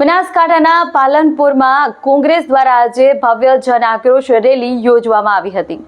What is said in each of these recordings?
બનાસકાંઠાના પાલનપુરમાં કોંગ્રેસ દ્વારા આજે ભવ્ય જન આક્રોશ રેલી યોજવામાં આવી હતી.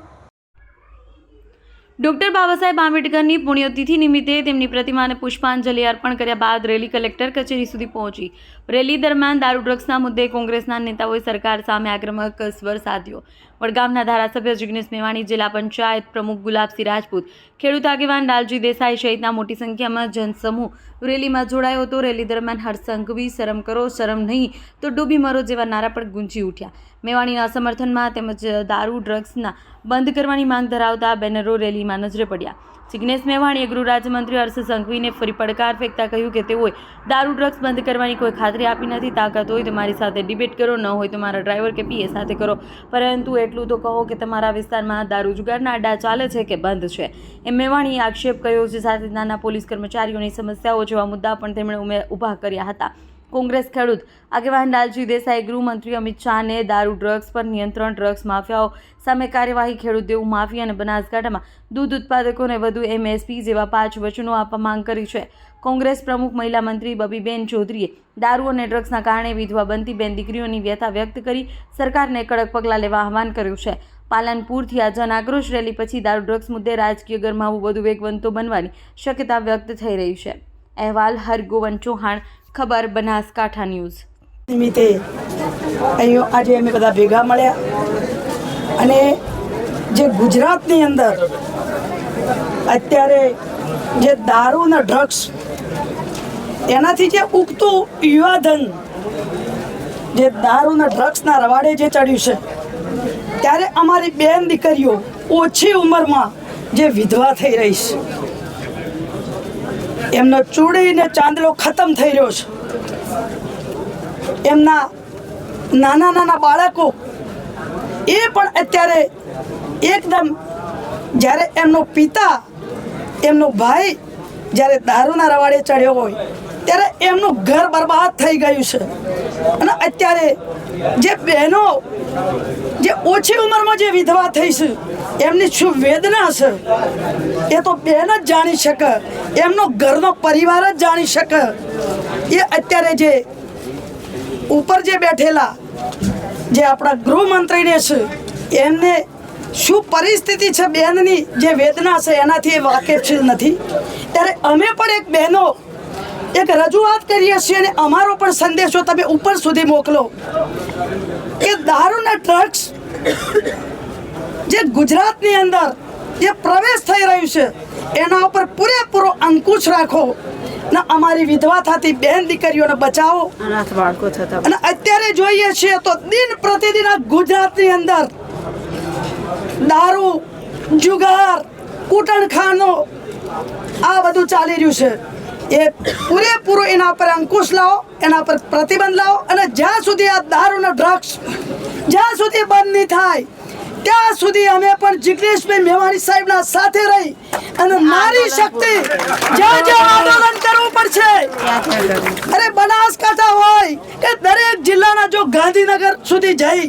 ડોક્ટર બાબા સાહેબ આંબેડકરની પુણ્યતિથિ નિમિત્તે તેમની પ્રતિમાને પુષ્પાંજલિ અર્પણ કર્યા બાદ રેલી કલેક્ટર કચેરી સુધી પહોંચી. રેલી દરમિયાન દારૂ ડ્રગ્સના મુદ્દે કોંગ્રેસના નેતાઓએ સરકાર સામે આક્રમક સ્વર સાધ્યો. વડગામના ધારાસભ્ય જિગ્નેશ મેવાણી, જિલ્લા પંચાયત પ્રમુખ ગુલાબસિંહ રાજપૂત, ખેડૂત આગેવાન લાલજી દેસાઈ સહિતના મોટી સંખ્યામાં જનસમૂહ રેલીમાં જોડાયો હતો. રેલી દરમિયાન હરસંઘવી શરમ કરો, શરમ નહીં તો ડૂબી મરો જેવા નારા પણ ગુંજી ઉઠ્યા. મેવાણીના સમર્થનમાં તેમજ દારૂ, ડ્રગ્સના બંધ કરવાની માંગ ધરાવતા બેનરો રેલીમાં નજરે પડ્યા. જિગ્નેશ મેવાણીએ ગૃહ રાજ્યમંત્રી હર્ષ સંઘવીને ફરી પડકાર ફેંકતા કહ્યું કે તેઓએ દારૂ, ડ્રગ્સ બંધ કરવાની કોઈ ખાતરી આપી નથી, તાકાત હોય તો મારી સાથે ડિબેટ કરો, ન હોય તો મારા ડ્રાઈવર કે પીએ સાથે કરો. પરંતુ એટલું તો કહો કે તમારા વિસ્તારમાં દારૂ જુગારના અડ્ડા ચાલે છે કે બંધ છે? એમ મેવાણીએ આક્ષેપ કર્યો છે સાથે નાના પોલીસ કર્મચારીઓની સમસ્યાઓ જેવા મુદ્દા પણ તેમણે ઉમે, ઊભા કર્યા હતા. કોંગ્રેસ ખેડૂત આગેવાન લાલજી દેસાઈ, ગૃહમંત્રી અમિત શાહને દારૂ, ડ્રગ્સ પર નિયંત્રણ, ડ્રગ્સ માફિયાઓ સામે કાર્યવાહી ખેડૂત દેવું માફી અને બનાસકાંઠામાં દૂધ ઉત્પાદકોને વધુ એમએસપી જેવા પાંચ વચનો આપવા માંગ કરી છે. કોંગ્રેસ પ્રમુખ મહિલા મંત્રી બબીબેન ચૌધરીએ દારૂ અને ડ્રગ્સના કારણે વિધવા બનતી બેન દીકરીઓની વ્યથા વ્યક્ત કરી સરકારને કડક પગલાં લેવા આહવાન કર્યું છે. પાલનપુરથી આ જન આક્રોશ રેલી પછી દારૂ, ડ્રગ્સ મુદ્દે રાજકીય ગરમાવું વધુ વેગવંતો બનવાની શક્યતા વ્યક્ત થઈ રહી છે. અહેવાલ હરગોવન ચૌહાણ ખબર, બનાસકાંઠા ન્યૂઝ. નિમિત્તે અહીં આજે અમે બધા ભેગા મળ્યા અને જે ગુજરાતની અંદર અત્યારે જે દારૂ ને ડ્રગ્સ એનાથી જે ઉગતું યુવાધન, જે દારૂ ને ડ્રગ્સના રવાડે જે ચડ્યું છે, ત્યારે અમારી બેન દીકરીઓ ઓછી ઉંમરમાં જે વિધવા થઈ રહી છે. એમનો ચૂડી ને ચાંદલો ખતમ થઈ રહ્યો છે. એમના નાના નાના બાળકો એ પણ અત્યારે એકદમ જ્યારે એમનો પિતા, એમનો ભાઈ જ્યારે દારૂના રવાડે ચડ્યો હોય, ત્યારે એમનું ઘર બરબાદ થઈ ગયું છે. અને અત્યારે જે બહેનો, જે ઓછી ઉંમરમાં જે વિધવા થઈ છે એમની શું વેદના છે એ તો બેન જ જાણી શકે. એમનો ઘરનો પરિવાર જ જાણી શકે. એ અત્યારે જે ઉપર જે બેઠેલા, જે આપણા ગૃહમંત્રીને છે, એમને શું પરિસ્થિતિ છે બહેનની જે વેદના છે એનાથી એ વાકેફ છે નથી. ત્યારે અમે પણ એક બહેનો એક રજૂઆત કરીએ છીએ અને અમારો પણ સંદેશો તમે ઉપર સુધી મોકલો. કે દારૂના ડ્રગ્સ જે ગુજરાતની અંદર જે પ્રવેશ થઈ રહ્યું છે એના ઉપર પૂરેપૂરો અંકુશ રાખો ને અમારી વિધવા થતી બેન દીકરીઓને બચાવો. અનાથ બાળકો થતા અને અત્યારે જોઈએ છીએ તો દિન પ્રતિદિન આ ગુજરાતની અંદર દારૂ જુગાર કૂટણખાનો આ બધું ચાલી રહ્યું છે. એ પૂરેપૂરું એના પર અંકુશ લાવો એના પર પ્રતિબંધ લાવો અને જ્યાં સુધી આ દારૂનો ડ્રગ્સ જ્યાં સુધી બંધ નહીં થાય ત્યાં સુધી અમે પણ જિગ્નેશભાઈ મેવાણી સાહેબના સાથે રહી અને મારી શક્તિ જ્યાં જ્યાં આંદોલન કરવું પડશે. અરે બનાસકાંઠા હોય કે દરેક જિલ્લાના જો ગાંધીનગર સુધી જઈ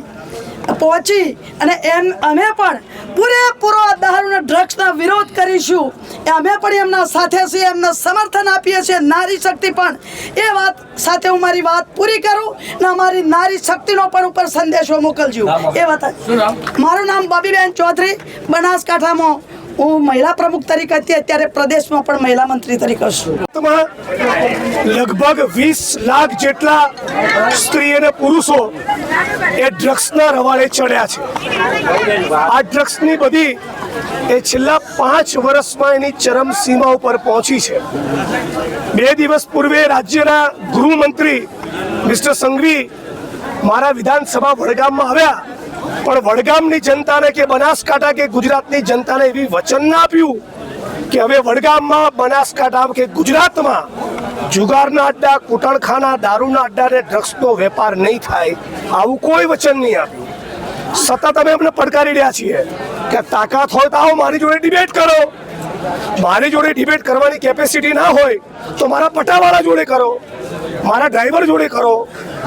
પહોંચી અને એમ અમે પણ પૂરેપૂરો આ દારૂના ડ્રગ્સના વિરોધ કરીશું. એ અમે પણ એમના સાથે છીએ એમને સમર્થન આપીએ છીએ. નારી શક્તિ પણ એ વાત સાથે હું મારી વાત પૂરી કરું ને અમારી નારી શક્તિનો પણ ઉપર સંદેશો મોકલજો. એ વાત મારું નામ બબીબેન ચૌધરી બનાસકાંઠામાં હું મહિલા પ્રમુખ તરીકે હતી, અત્યારે પ્રદેશમાં પણ મહિલા મંત્રી તરીકે છું. લગભગ વીસ લાખ જેટલા સ્ત્રી અને પુરુષો એ ડ્રગ્સના રવાડે ચડ્યા છે. આ ડ્રગ્સની બધી એ છેલ્લા પાંચ વર્ષમાં એની ચરમસીમા ઉપર પહોંચી છે. બે દિવસ પૂર્વે રાજ્યના ગૃહમંત્રી મિસ્ટર સંઘવી મારા વિધાનસભા વડગામમાં આવ્યા. પણ વડગામની જનતાને કે બનાસકાંઠા કે ગુજરાતની જનતાને એવી વચન ના આપ્યું કે હવે વડગામમાં, બનાસકાંઠા કે ગુજરાતમાં જુગારના અડ્ડા, કૂટણખાના, દારૂના અડ્ડા અને ડ્રગ્સનો વેપાર નહીં થાય, આવું કોઈ વચન નહીં આપ્યું. સતત અમે એમને પડકારી રહ્યા છીએ કે તાકાત હોય તો આવો, મારી જોડે ડિબેટ કરો. મારી જોડે ડિબેટ કરવાની કેપેસિટી ના હોય તો મારા પટાવાળા જોડે કરો, મારા ડ્રાઈવર જોડે કરો,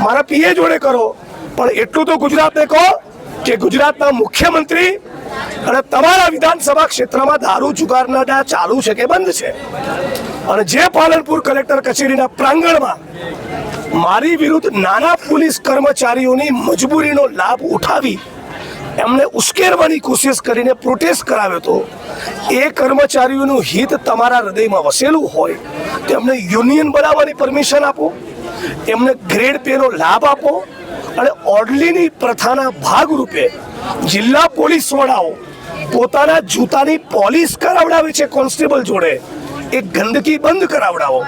મારા પીએ જોડે કરો. પણ એટલું તો ગુજરાતને કહો કે ગુજરાતના મુખ્યમંત્રી અને તમારા વિધાનસભા ક્ષેત્રમાં દારૂ જુગારના ચાલુ છે કે બંધ છે? અને જે પાલનપુર કલેક્ટર કચેરીના પ્રાંગણમાં મારી વિરુદ્ધ નાના પોલીસ કર્મચારીઓની મજબૂરીનો લાભ ઉઠાવી એમને ઉશ્કેરવાની કોશિશ કરીને પ્રોટેસ્ટ કરાવ્યો હતો, એ કર્મચારીઓનું હિત તમારા હૃદયમાં વસેલું હોય તો એમને યુનિયન બનાવવાની પરમિશન આપો, એમને ગ્રેડ પેનો લાભ આપો અને ઓડલીની પ્રથાના ભાગરૂપે જિલ્લા પોલીસ વડાઓ પોતાના જૂતાની પોલીસ કરાવડાવે છે કોન્સ્ટેબલ જોડે. એ ગંદકી બંધ કરાવડાવો.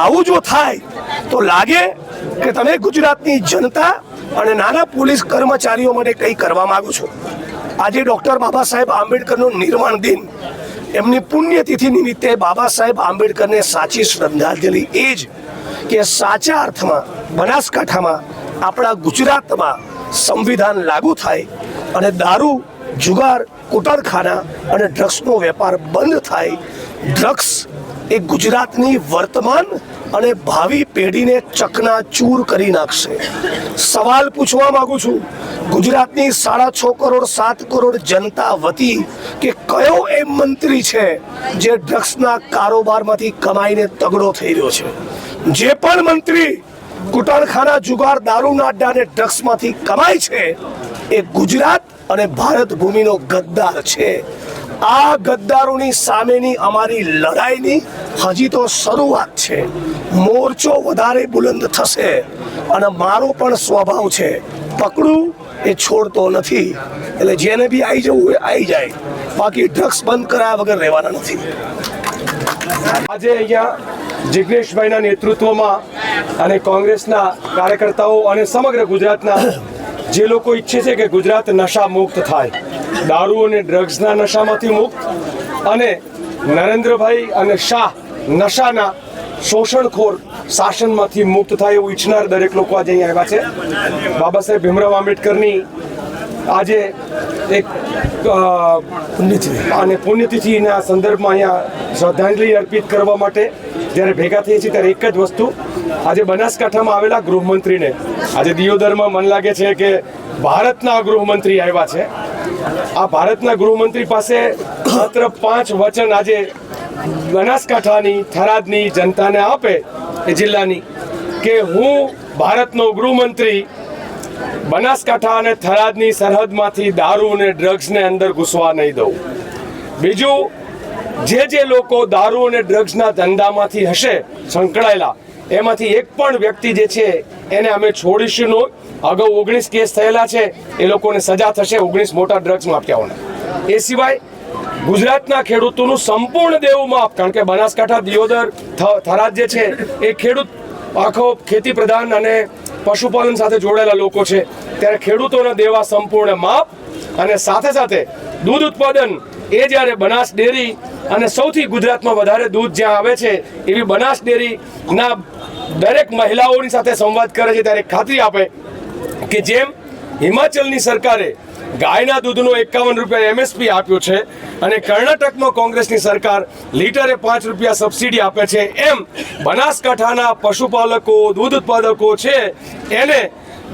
આવું જો થાય, તો લાગે કે તમે ગુજરાતની જનતા અને નાના પોલીસ કર્મચારીઓ માટે કંઈ કરવા માગો છો. આજે ડૉક્ટર બાબા સાહેબ આંબેડકરનું નિર્માણ દિન. એમની પુણ્યતિથિ નિમિત્તે બાબા સાહેબ આંબેડકરને સાચી શ્રદ્ધાંજલિ. એ જ કે સાચા અર્થમાં, બનાસકાંઠામાં આપણા ગુજરાતમાં સંવિધાન લાગુ થાય અને દારૂ, જુગાર, કુટરખાના અને ડ્રગ્સનો વેપાર બંધ થાય, ડ્રગ્સ એ ગુજરાતની વર્તમાન અને ભાવિ પેઢીને ચકનાચૂર કરી નાખશે. સવાલ પૂછવા માંગુ છું, ગુજરાતની સાડા છ કરોડ, સાત કરોડ જનતા વતી કે કયો એ મંત્રી છે જે ડ્રગ્સના કારોબારમાંથી કમાઈને તગડો થઈ રહ્યો છે? જે પણ મંત્રી કુટાણખાના જુગાર દારૂના અડ્ડા અને ડ્રગ્સમાંથી કમાય છે. એ ગુજરાત અને ભારત ભૂમિનો ગદ્દાર છે. આ ગદ્દારોની સામેની અમારી લડાઈની હજી તો શરૂઆત છે. મોરચો વધારે બુલંદ થશે અને મારો પણ સ્વભાવ છે. પકડું એ છોડતો નથી. એટલે જેને બી આવી જવું હોય આવી જાય. બાકી ડ્રગ્સ બંધ કરાયા વગર રહેવાના નથી. આજે અહીંયા જિગ્નેશભાઈના નેતૃત્વમાં અને કોંગ્રેસના કાર્યકર્તાઓ અને સમગ્ર ગુજરાતના જે લોકો ઈચ્છે છે કે ગુજરાત નશા મુક્ત થાય, દારૂ અને ડ્રગ્સના નશામાંથી મુક્ત અને નરેન્દ્રભાઈ અને શાહ નશાના શોષણખોર શાસનમાંથી મુક્ત થાય એવું ઈચ્છનાર દરેક લોકો આજે અહીંયા આવ્યા છે. બાબા સાહેબ ભીમરાવ આંબેડકરની આજે એક અ, અને પુણ્યતિથિના સંદર્ભમાં અહીંયા શ્રદ્ધાંજલિ અર્પિત કરવા માટે જ્યારે ભેગા થઈએ છીએ ત્યારે એક જ વસ્તુ. આજે બનાસકાંઠામાં આવેલા ગૃહમંત્રીને આજે દિયોદરમાં મન લાગે છે કે ભારતના ગૃહમંત્રી આવ્યા છે. આ ભારતના ગૃહમંત્રી પાસે માત્ર પાંચ વચન આજે બનાસકાંઠાની થરાદની જનતાને આપે એ જિલ્લાની કે હું ભારતનો ગૃહમંત્રી બનાસકાંઠા અને થરાદની સરહદમાંથી દારૂ અને ડ્રગ્સને અંદર ઘૂસવા નહીં દઉં. બીજું, જે જે લોકો દારૂ અને ડ્રગ્સના ધંધામાંથી હશે, સંકળાયેલા, એમાંથી એક પણ વ્યક્તિ જે છે, એને અમે છોડીશું નહીં. અગાઉ ઓગણીસ કેસ થયેલા છે, એ લોકોને સજા થશે ઓગણીસ મોટા ડ્રગ્સ માફિયાઓને. એ સિવાય, ગુજરાતના ખેડૂતોનું સંપૂર્ણ દેવું માફ, કારણ કે બનાસકાંઠા દિયોદર થરાદ જે છે, એ ખેડૂત આખો ખેતી પ્રધાન અને પશુપાલન સાથે જોડાયેલા લોકો છે. ત્યારે ખેડૂતોના દેવા સંપૂર્ણ માપ અને સાથે સાથે દૂધ ઉત્પાદન એ જ્યારે બનાસ ડેરી અને સૌથી ગુજરાતમાં વધારે દૂધ જ્યાં આવે છે, એવી બનાસ ડેરીના દરેક મહિલાઓની સાથે સંવાદ કરે છે. ત્યારે ખાતરી આપે કે જેમ હિમાચલની સરકારે ગાયના દૂધનો એકાવન રૂપિયા એમએસપી આપ્યો છે અને કર્ણાટકમાં કોંગ્રેસની સરકાર લીટરે પાંચ રૂપિયા સબસિડી આપે છે. એમ બનાસકાંઠાના પશુપાલકો, દૂધ ઉત્પાદકો છે, એને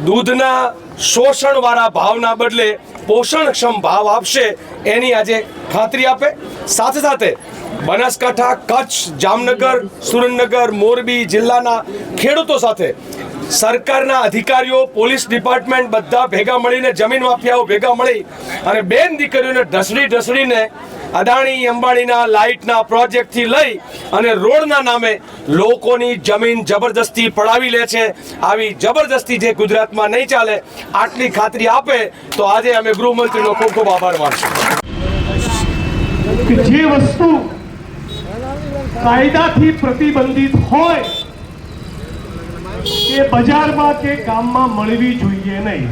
દૂધના શોષણવાળા ભાવના બદલે પોષણક્ષમ ભાવ આપશે એની આજે ખાતરી આપે. સાથે સાથે બનાસકાંઠા કચ્છ, જામનગર, સુરેન્દ્રનગર, મોરબી જિલ્લાના ખેડૂતો સાથે સરકારના અધિકારીઓ, પોલીસ ડિપાર્ટમેન્ટ બધા ભેગા મળીને જમીન માફિયાઓ ભેગા મળી અને બેન દીકરીઓને ઢસડી ઢસડીને અદાણી, અંબાણીના લાઇટના પ્રોજેક્ટથી લઈ અને રોડના નામે લોકોની જમીન જબરદસ્તી પડાવી લે છે. આવી જબરદસ્તી જે ગુજરાતમાં નહીં ચાલે, આટલી ખાતરી આપે તો આજે અમે ગૃહમંત્રીનો ખૂબ ખૂબ આભાર માનશું. જે વસ્તુ કાયદાથી પ્રતિબંધિત હોય એ બજારમાં કે ગામમાં મળવી જોઈએ નહીં.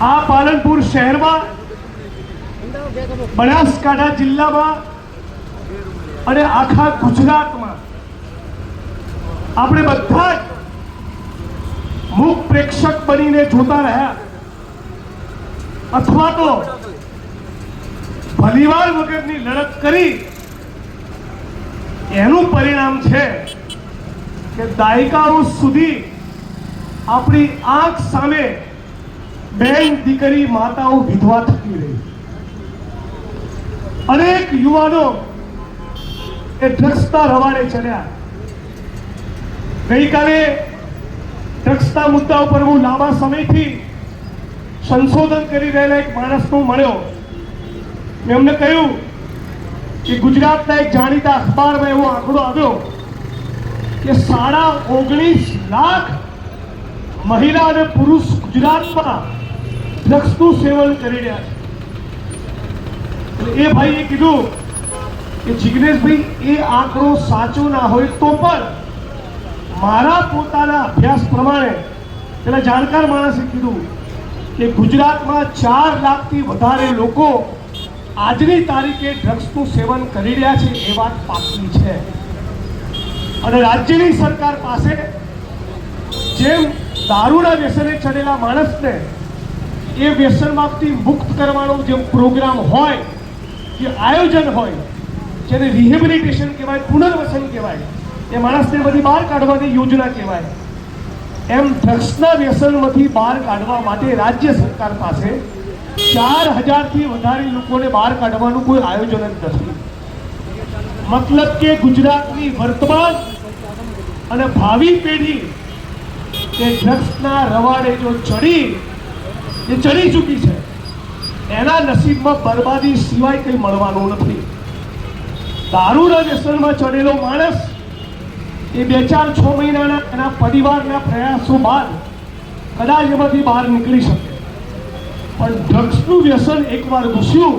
આ પાલનપુર શહેરમાં, બનાસકાંઠા જિલ્લામાં અને આખા ગુજરાતમાં આપણે બધા જ મુખ પ્રેક્ષક બનીને જોતા રહ્યા. અથવા તો ભલીવાર વગરની લડત કરી. એનું પરિણામ છે કે દાયકાઓ સુધી આપણી આંખ સામે બેન દીકરી માતાઓ વિધવા થતી રહી. અનેક યુવાનો એ ડ્રગ્સના રવાડે ચડ્યા. ગઈકાલે ડ્રગ્સના મુદ્દા ઉપર હું લાંબા સમયથી સંશોધન કરી રહેલા એક માણસનો મળ્યો. મેં એમને કહ્યું કે ગુજરાતના એક જાણીતા અખબારમાં એવો આંકડો આવ્યો કે સાડા ઓગણીસ લાખ મહિલા અને પુરુષ ગુજરાતમાં ડ્રગ્સનું સેવન કરી રહ્યા છે. એ ભાઈએ કીધું કે જિગ્નેશભાઈ, એ આંકડો સાચો ના હોય તો પણ મારા પોતાના અભ્યાસ પ્રમાણે પેલા જાણકાર માણસે કીધું કે ગુજરાતમાં ચાર લાખથી વધારે લોકો આજની તારીખે ડ્રગ્સનું સેવન કરી રહ્યા છે, એ વાત પાકી છે. અને રાજ્યની સરકાર પાસે જેમ દારૂના વ્યસને ચડેલા માણસને એ વ્યસનમાંથી મુક્ત કરવાનો જે પ્રોગ્રામ હોય, જે આયોજન હોય, જેને રિહેબિલિટેશન કહેવાય, પુનર્વસન કહેવાય, એ માણસને બધી બહાર કાઢવાની યોજના કહેવાય. એમ ડ્રગ્સના વ્યસનમાંથી બહાર કાઢવા માટે રાજ્ય સરકાર પાસે ચાર હજારથી વધારે લોકોને બહાર કાઢવાનું કોઈ આયોજન જ નથી. મતલબ કે ગુજરાતની વર્તમાન અને ભાવિ પેઢી કે ડ્રગ્સના રવાડે જો ચડી, એ ચડી ચૂકી છે. એના નસીબમાં બરબાદી સિવાય કંઈ મળવાનું નથી. દારૂના વ્યસનમાં ચડેલો માણસ એ બે ચાર છ મહિનાના એના પરિવારના પ્રયાસો બાદ કદાચ એમાંથી બહાર નીકળી શકે. પણ ડ્રગ્સનું વ્યસન એકવાર ઘૂસ્યું,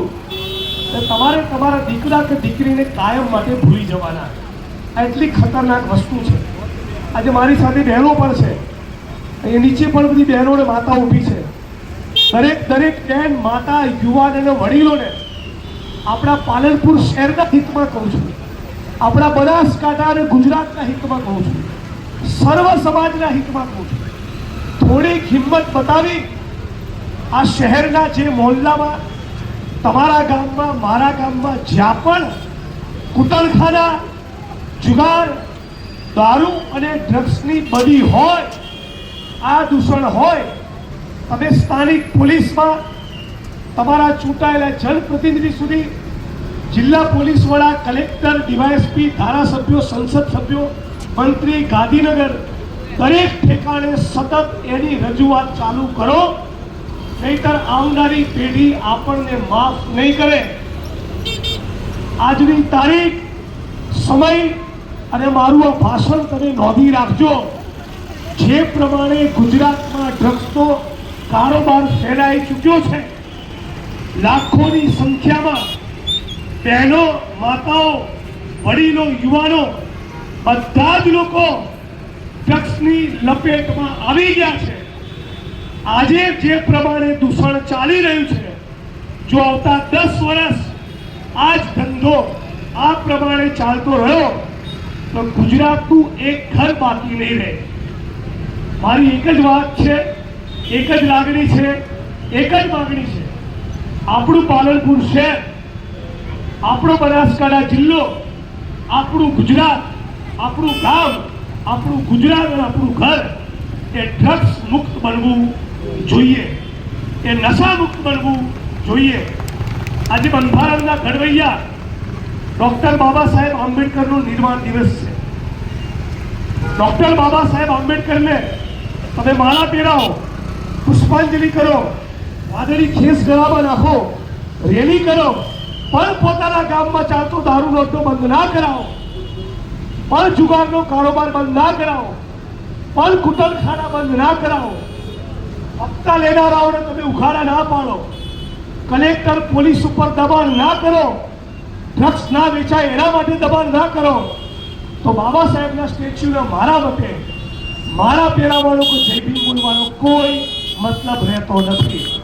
તો તમારે તમારા દીકરા કે દીકરીને કાયમ માટે ભૂલી જવાના. એટલી ખતરનાક વસ્તુ છે. આજે મારી સાથે બહેનો પણ છે. અહીંયા નીચે પણ બધી બહેનો અને માતા ઊભી છે. દરેક દરેક બહેન, માતા, યુવાન અને વડીલોને આપણા પાલનપુર શહેરના હિતમાં કહું છું. આપણા બનાસકાંઠા અને ગુજરાતના હિતમાં કહું છું. સર્વ સમાજના હિતમાં કહું છું. થોડીક હિંમત બતાવી આ શહેરના જે મોહલ્લામાં, તમારા ગામમાં, મારા ગામમાં જ્યાં પણ કુતલખાના જુગાર દારૂ અને ડ્રગ્સની બદી હોય, આ દૂષણ હોય, તમે સ્થાનિક પોલીસમાં તમારા ચૂંટાયેલા જનપ્રતિનિધિ સુધી જિલ્લા પોલીસ વડા, કલેક્ટર, ડીવાયએસપી, ધારાસભ્યો, સંસદ સભ્યો, મંત્રી, ગાંધીનગર, દરેક ઠેકાણે સતત એની રજૂઆત ચાલુ કરો. નહીતર આવનારી પેઢી આપણને માફ નહીં કરે. આજની તારીખ, સમય અને મારું આ ભાષણ તમે નોંધી રાખજો. જે પ્રમાણે ગુજરાતમાં ડ્રગ્સનો કારોબાર ફેલાઈ ચૂક્યો છે, લાખોની સંખ્યામાં બહેનો, માતાઓ, વડીલો, યુવાનો, બધા જ લોકો ડ્રગ્સની લપેટમાં આવી ગયા છે. આજે જે પ્રમાણે દૂષણ ચાલી રહ્યું છે, જો આવતા દસ વર્ષ આ જ ધંધો આ પ્રમાણે ચાલતો રહ્યો તો ગુજરાતનું એક ઘર બાકી નહીં રહે. મારી એક જ વાત છે, એક જ લાગણી છે, એક જ માગણી છે. આપણું પાલનપુર શહેર, આપણો બનાસકાંઠા જિલ્લો, આપણું ગુજરાત, આપણું ગામ, આપણું ગુજરાત અને આપણું ઘર એ ડ્રગ્સ મુક્ત બનવું જોઈએ. એ નશા મુક્ત બનવું જોઈએ. આજે બંધારણના ઘડવૈયા ડોક્ટર બાબા સાહેબ આંબેડકરનો નિર્માણ દિવસ છે. ડોક્ટર બાબા સાહેબ આંબેડકરને તમે માળા પહેરાવો, પુષ્પાંજલિ કરો, વાદળી ખેસ ગળામાં નાખો, રેલી કરો, પણ પોતાના ગામમાં ચાલતો દારૂ નોટો બંધ ના કરાવો, પણ જુગારનો કારોબાર બંધ ના કરાવો, પણ કુટરખાના બંધ ના કરાવો, હપ્તા લેનારાઓને તમે ઉખાડા ના પાડો, કલેક્ટર પોલીસ ઉપર દબાણ ના કરો ડ્રગ્સ ના વેચાય એના માટે દબાણ ના કરો. તો બાબા સાહેબના સ્ટેચ્યુને મારા મતે, મારા પહેરાવાનો કે જય ભીમ બોલવાનો કોઈ મતલબ રહેતો નથી.